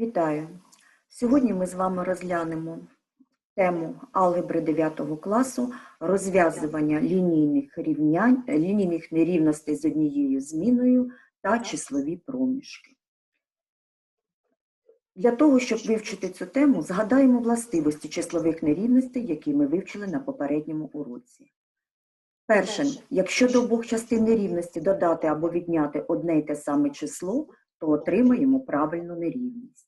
Вітаю! Сьогодні ми з вами розглянемо тему алгебри 9 класу розв'язування лінійних рівнянь, лінійних нерівностей з однією зміною та числові проміжки. Для того, щоб вивчити цю тему, згадаємо властивості числових нерівностей, які ми вивчили на попередньому уроці. Перше, якщо до обох частин нерівності додати або відняти одне й те саме число, то отримаємо правильну нерівність.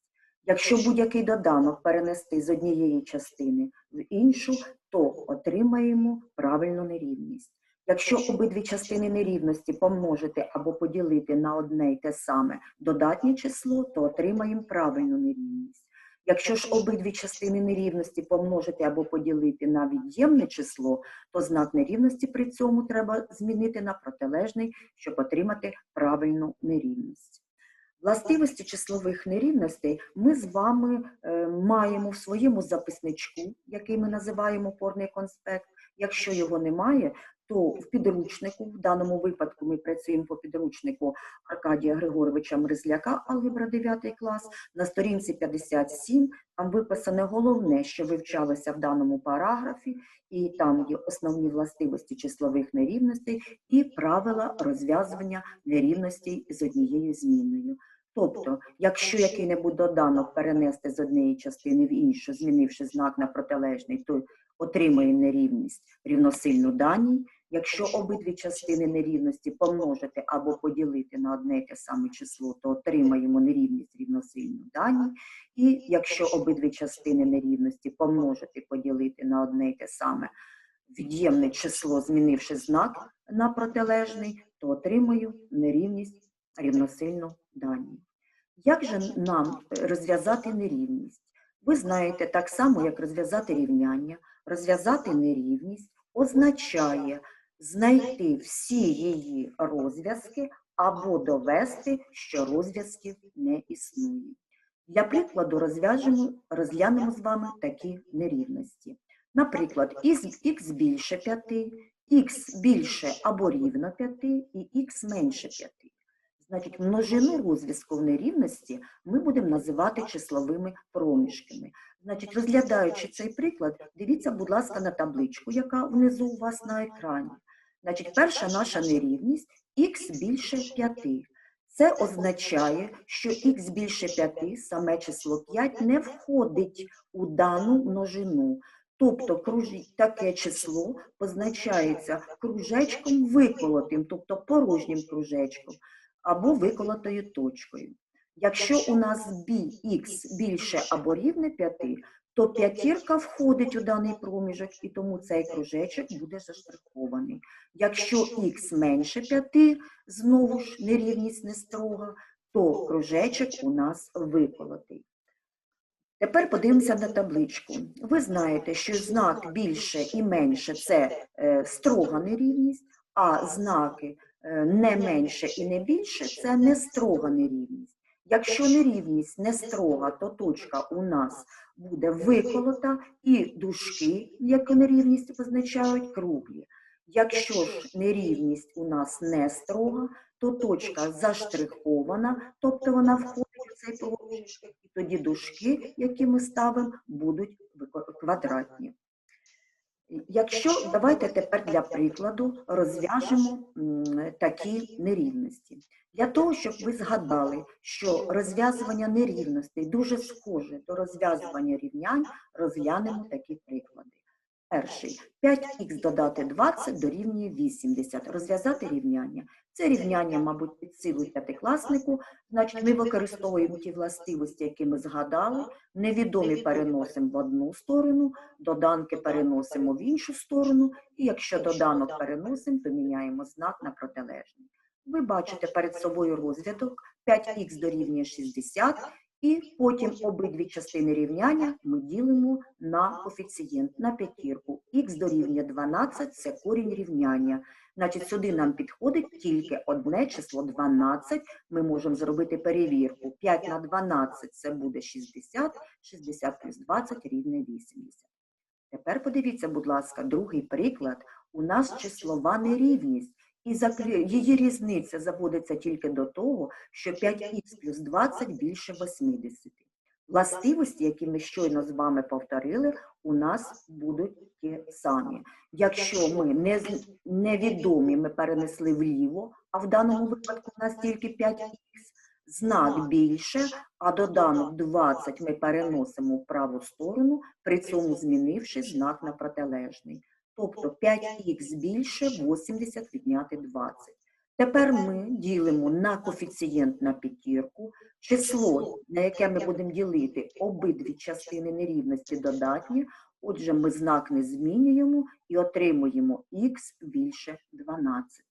Якщо будь-який доданок перенести з однієї частини в іншу, то отримаємо правильну нерівність. Якщо обидві частини нерівності помножити або поділити на одне й те саме додатнє число, то отримаємо правильну нерівність. Якщо ж обидві частини нерівності помножити або поділити на від'ємне число, то знак нерівності при цьому треба змінити на протилежний, щоб отримати правильну нерівність. Властивості числових нерівностей ми з вами е, маємо в своєму записничку, який ми називаємо опорний конспект. Якщо його немає, то в підручнику, в даному випадку ми працюємо по підручнику Аркадія Григоровича Мризляка, алгебра 9 клас, на сторінці 57 там виписане головне, що вивчалося в даному параграфі, і там є основні властивості числових нерівностей і правила розв'язування нерівностей з однією зміною. Тобто, якщо який-небудь доданок перенести з однієї частини в іншу, змінивши знак на протилежний, то отримує нерівність рівносильну даній. Якщо обидві частини нерівності помножити або поділити на одне те саме число, то отримаємо нерівність рівносильну даній. І якщо обидві частини нерівності помножити, поділити на одне те саме від'ємне число, змінивши знак на протилежний, то отримую нерівність рівносильну даній. Як же нам розв'язати нерівність? Ви знаєте, так само, як розв'язати рівняння, розв'язати нерівність означає знайти всі її розв'язки або довести, що розв'язків не існує. Для прикладу розглянемо з вами такі нерівності. Наприклад, х більше 5, х більше або рівно 5 і х менше 5. Значить, множину розв'язку в нерівності ми будемо називати числовими проміжками. Значить, розглядаючи цей приклад, дивіться, будь ласка, на табличку, яка внизу у вас на екрані. Значить, перша наша нерівність х більше 5. Це означає, що х більше 5, саме число 5, не входить у дану множину. Тобто таке число позначається кружечком виколотим, тобто порожнім кружечком або виколотою точкою. Якщо у нас bx більше або рівне 5, то п'ятірка входить у даний проміжок, і тому цей кружечок буде заштрихований. Якщо х менше 5, знову ж нерівність не строга, то кружечок у нас виколотий. Тепер подивимося на табличку. Ви знаєте, що знак більше і менше це е, строга нерівність, а знаки не менше і не більше це не строга нерівність. Якщо нерівність не строга, то точка у нас буде виколота і дужки, як нерівність позначають круглі. Якщо ж нерівність у нас не строга, то точка заштрихована, тобто вона входить у цей проміжок, і тоді дужки, які ми ставимо, будуть квадратні. Якщо давайте тепер для прикладу розв'яжемо такі нерівності. Для того, щоб ви згадали, що розв'язування нерівностей дуже схоже до розв'язування рівнянь, розглянемо такі приклади. Перший 5х додати 20 дорівнює 80. Розв'язати рівняння. Це рівняння, мабуть, під силу п'ятикласнику, значить, ми використовуємо ті властивості, які ми згадали. Невідомі переносимо в одну сторону, доданки переносимо в іншу сторону, і якщо доданок переносимо, то міняємо знак на протилежний. Ви бачите перед собою розв'язок 5х дорівнює 60, і потім обидві частини рівняння ми ділимо на коефіцієнт, на п'ятірку. Х дорівнює 12 це корінь рівняння. Значить, сюди нам підходить тільки одне число 12. Ми можемо зробити перевірку. 5 на 12 це буде 60, 60 плюс 20 рівне 80. Тепер подивіться, будь ласка, другий приклад. У нас числова нерівність. І її різниця заводиться тільки до того, що 5х плюс 20 більше 80. властивості, які ми щойно з вами повторили, у нас будуть ті самі. Якщо ми не, невідомі, ми перенесли вліво, а в даному випадку у нас тільки 5х, знак більше, а доданок 20 ми переносимо в праву сторону, при цьому змінивши знак на протилежний. Тобто 5х більше 80 відняти 20. Тепер ми ділимо на коефіцієнт на п'ятірку, число, на яке ми будемо ділити обидві частини нерівності додатні, отже, ми знак не змінюємо і отримуємо х більше 12.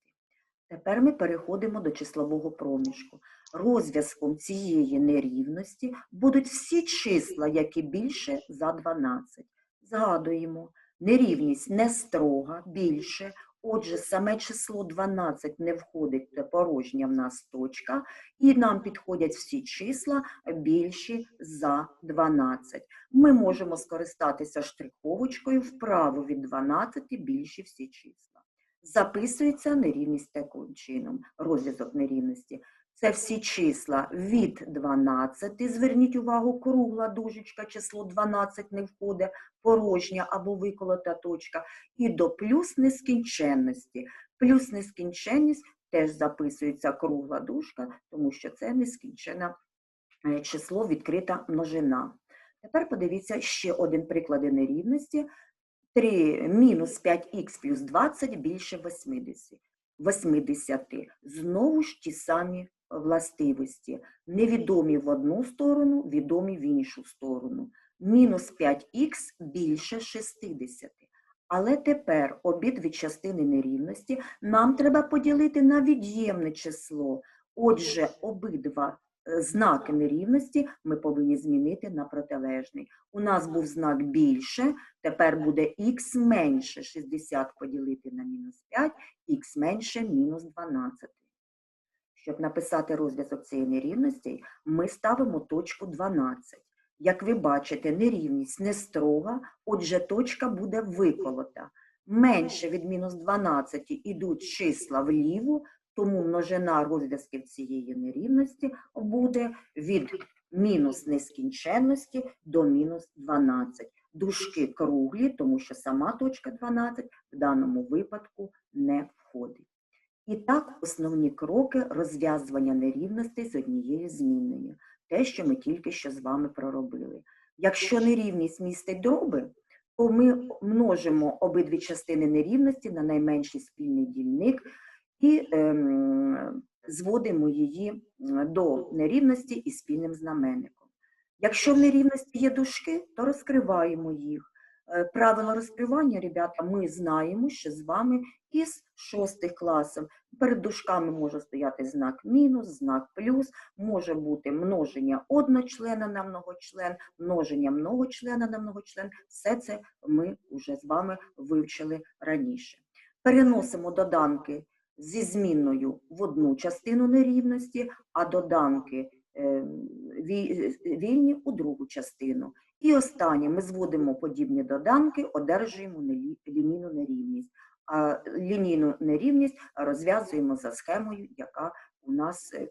Тепер ми переходимо до числового проміжку. Розв'язком цієї нерівності будуть всі числа, які більше за 12. Згадуємо, нерівність не строга, більше, отже, саме число 12 не входить, порожня в нас точка, і нам підходять всі числа більші за 12. Ми можемо скористатися штриховочкою вправо від 12 більші всі числа. Записується нерівність таким чином, розв'язок нерівності. Це всі числа від 12, зверніть увагу, кругла дужечка, число 12 не входить, порожня або виколота точка, і до плюс нескінченності. Плюс нескінченність теж записується кругла дужка, тому що це нескінченне е, число, відкрита множина. Тепер подивіться ще один приклад нерівності. 3 мінус 5х плюс 20 більше 80. 80. Знову ж ті самі властивості. Невідомі в одну сторону, відомі в іншу сторону. Мінус 5х більше 60. Але тепер обидві частини нерівності нам треба поділити на від'ємне число. Отже, обидва е, знаки нерівності ми повинні змінити на протилежний. У нас був знак більше, тепер буде х менше 60 поділити на мінус 5, х менше мінус 12. Щоб написати розв'язок цієї нерівності, ми ставимо точку 12. Як ви бачите, нерівність не строга, отже, точка буде виколота. Менше від мінус 12 ідуть числа вліво, тому множина розв'язків цієї нерівності буде від мінус нескінченності до мінус 12. Дужки круглі, тому що сама точка 12 в даному випадку не входить. І так, основні кроки розв'язування нерівностей з однією змінною. Те, що ми тільки що з вами проробили. Якщо нерівність містить дроби, то ми множимо обидві частини нерівності на найменший спільний дільник і ем, зводимо її до нерівності із спільним знаменником. Якщо в нерівності є дужки, то розкриваємо їх. Е, Правило розкривання, ребята, ми знаємо, що з вами із шостих класів. Перед дужками може стояти знак мінус, знак плюс, може бути множення одночлена на многочлен, множення многочлена на многочлен. Все це ми вже з вами вивчили раніше. Переносимо доданки зі змінною в одну частину нерівності, а доданки е, вільні у другу частину. І останнє ми зводимо подібні доданки, одержуємо лінійну нерівність. А лінійну нерівність розв'язуємо за схемою, яка у нас е,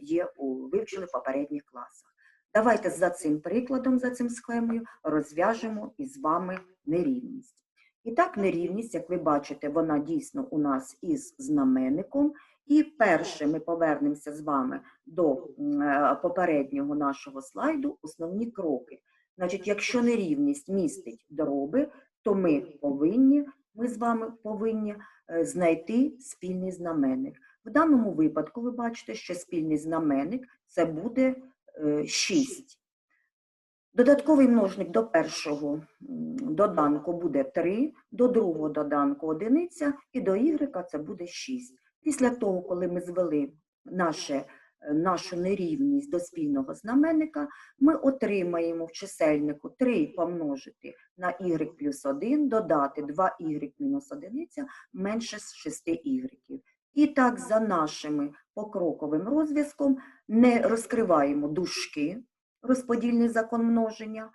є у вивчили в попередніх класах. Давайте за цим прикладом, за цим схемою, розв'яжемо із вами нерівність. І так, нерівність, як ви бачите, вона дійсно у нас із знаменником. І перше ми повернемося з вами до е, попереднього нашого слайду, основні кроки. Значить, якщо нерівність містить дроби, то ми повинні, ми з вами повинні е, знайти спільний знаменник. В даному випадку ви бачите, що спільний знаменник це буде 6. Додатковий множник до першого доданку буде 3, до другого доданку одиниця і до y це буде 6. Після того, коли ми звели наше, е, нашу нерівність до спільного знаменника, ми отримаємо в чисельнику 3 помножити на y плюс 1, додати 2y мінус 1 менше з 6 y. І так за нашими покроковим розв'язком не розкриваємо дужки, розподільний закон множення,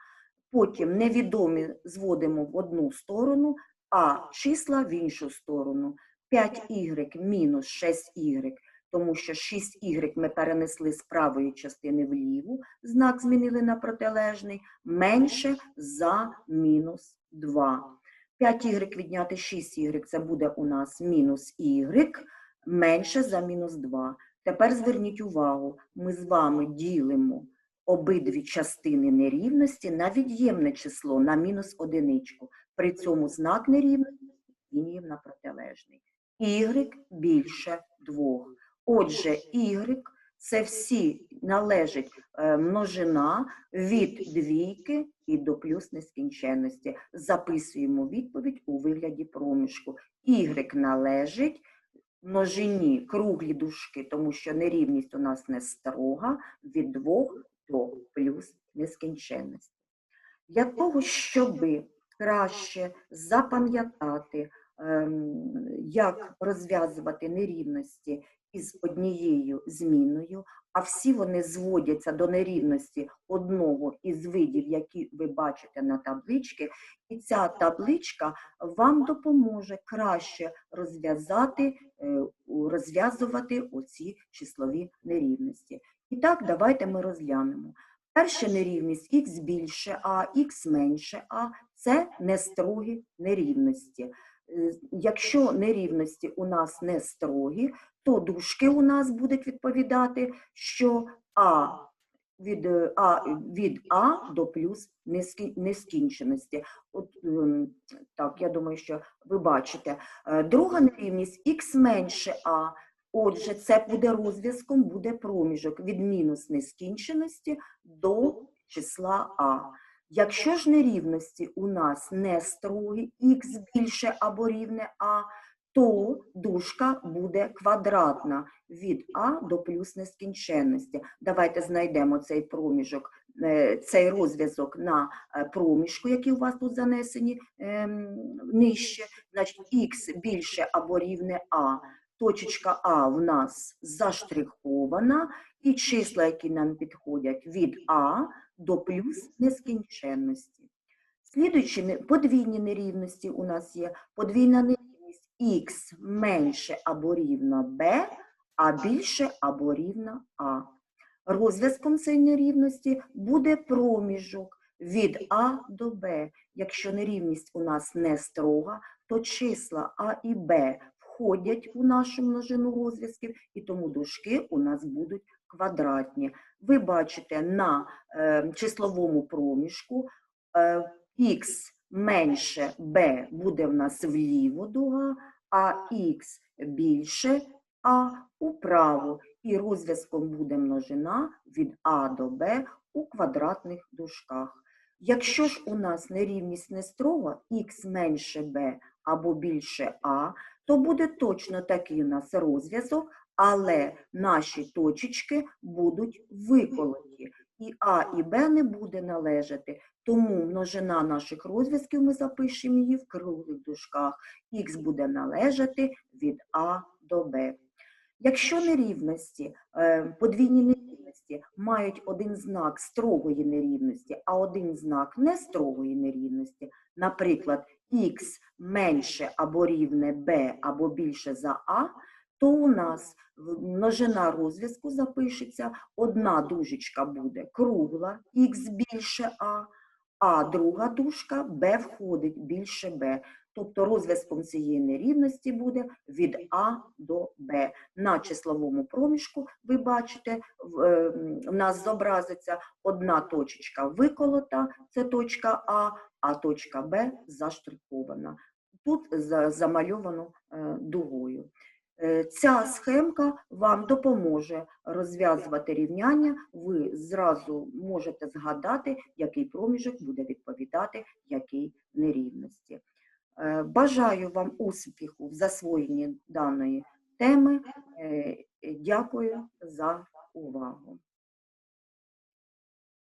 потім невідомі зводимо в одну сторону, а числа в іншу сторону. 5y мінус 6y, тому що 6y ми перенесли з правої частини в ліву, знак змінили на протилежний, менше за мінус 2. 5y відняти 6y це буде у нас мінус y, менше за мінус 2. Тепер зверніть увагу, ми з вами ділимо обидві частини нерівності на від'ємне число, на мінус одиничку. При цьому знак нерівності змінюємо на протилежний. Y більше 2. Отже, y це всі належить е, множина від двійки і до плюс нескінченності. Записуємо відповідь у вигляді проміжку. Y належить множині круглі дужки, тому що нерівність у нас не строга, від 2 до плюс нескінченності. Для того, щоб краще запам'ятати, ем, як розв'язувати нерівності із однією зміною, а всі вони зводяться до нерівності одного із видів, які ви бачите на табличці, і ця табличка вам допоможе краще розв'язати, е, розв'язувати оці числові нерівності. І так, давайте ми розглянемо. Перша нерівність х більше а, х менше а це нестрогі нерівності. Е, Якщо нерівності у нас не строгі, то дужки у нас будуть відповідати, що а від е, а, від а до плюс нескінченості. От, ем, так, я думаю, що ви бачите. Е, Друга нерівність х менше а. Отже, це буде розв'язком, буде проміжок від мінус нескінченості до числа а. Якщо ж нерівності у нас не строгі, х більше або рівне а, то дужка буде квадратна від а до плюс нескінченності. Давайте знайдемо цей проміжок, е, цей розв'язок на е, проміжку, які у вас тут занесені ем, нижче. Значить, х більше або рівне а. Точечка А в нас заштрихована, і числа, які нам підходять від А до плюс нескінченності. Слідуючі подвійні нерівності у нас є. Подвійна нерівність х менше або рівна b, а більше або рівна а. Розв'язком цієї нерівності буде проміжок від а до b. Якщо нерівність у нас не строга, то числа а і b входять у нашу множину розв'язків, і тому дужки у нас будуть квадратні. Ви бачите на е, числовому проміжку е, х менше b буде в нас вліво дуга, а х більше а управо. І розв'язком буде множина від а до b у квадратних дужках. Якщо ж у нас нерівність не строга, х менше b або більше а, то буде точно такий у нас розв'язок, але наші точечки будуть виколоті. І А і Б не буде належати, тому множина наших розв'язків ми запишемо її в круглих дужках. Х буде належати від А до Б. Якщо нерівності, е, подвійні нерівності мають один знак строгої нерівності, а один знак нестрогої нерівності, наприклад, х менше або рівне b або більше за а, то у нас множина розв'язку запишеться, одна дужечка буде кругла, х більше а, а друга дужка b входить більше b. Тобто розв'язком цієї нерівності буде від А до Б. На числовому проміжку ви бачите, в, е, в нас зобразиться одна точечка виколота, це точка А, а точка Б заштрихована. Тут за- замальовано е, дугою. Е, Ця схемка вам допоможе розв'язувати рівняння. Ви зразу можете згадати, який проміжок буде відповідати якій нерівності. Е, Бажаю вам успіху в засвоєнні даної теми. Е, Дякую за увагу.